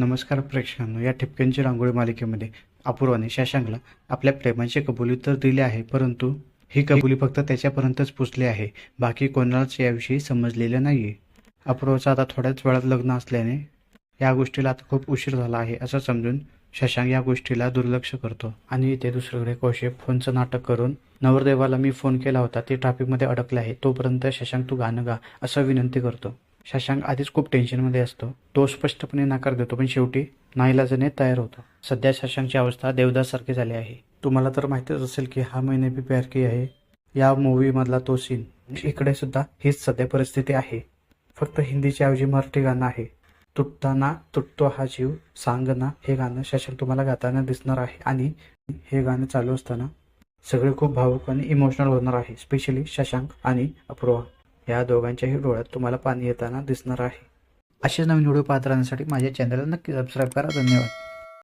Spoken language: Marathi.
नमस्कार प्रेक्षकांनो या ठिपक्यांची रांगोळी मालिकेमध्ये अपूर्वाने शशांकला आपल्या प्रेमाची कबुली तर दिली आहे परंतु ही कबुली फक्त त्याच्यापर्यंतच पोचली आहे. बाकी कोणालाच याविषयी समजलेलं नाहीये. अपूर्वाचं आता थोड्याच वेळात लग्न असल्याने या गोष्टीला आता खूप उशीर झाला आहे असं समजून शशांक या गोष्टीला दुर्लक्ष करतो. आणि इथे दुसरीकडे कौशिक फोनचं नाटक करून नवरदेवाला मी फोन केला होता ते ट्रॅफिकमध्ये अडकले आहे तोपर्यंत शशांक तू गाणं गा असं विनंती करतो. शशांक आधीच खूप टेन्शनमध्ये असतो. तो स्पष्टपणे नकार देतो पण शेवटी नाईलाजाने तयार होतो. सध्या शशांकची अवस्था देवदासारखी झाली आहे. तुम्हाला तर माहितीच असेल की हा महिने भी प्यार की आहे. या मूवीमधला तो सीन इकडे सुद्धा हीच सध्या परिस्थिती आहे. फक्त हिंदीच्या ऐवजी मराठी गाणं आहे. तुटताना तुटतो हा जीव सांग ना हे गाणं शशांक तुम्हाला गाताना दिसणार आहे. आणि हे गाणं चालू असताना सगळे खूप भावुक आणि इमोशनल होणार आहे स्पेशली शशांक आणि अपूर्वा. या दोघांच्याही डोळ्यात तुम्हाला पाणी येताना दिसणार आहे. असेच नवीन व्हिडिओ पाहत राहण्यासाठी माझ्या चॅनलला नक्की सबस्क्राईब करा. धन्यवाद.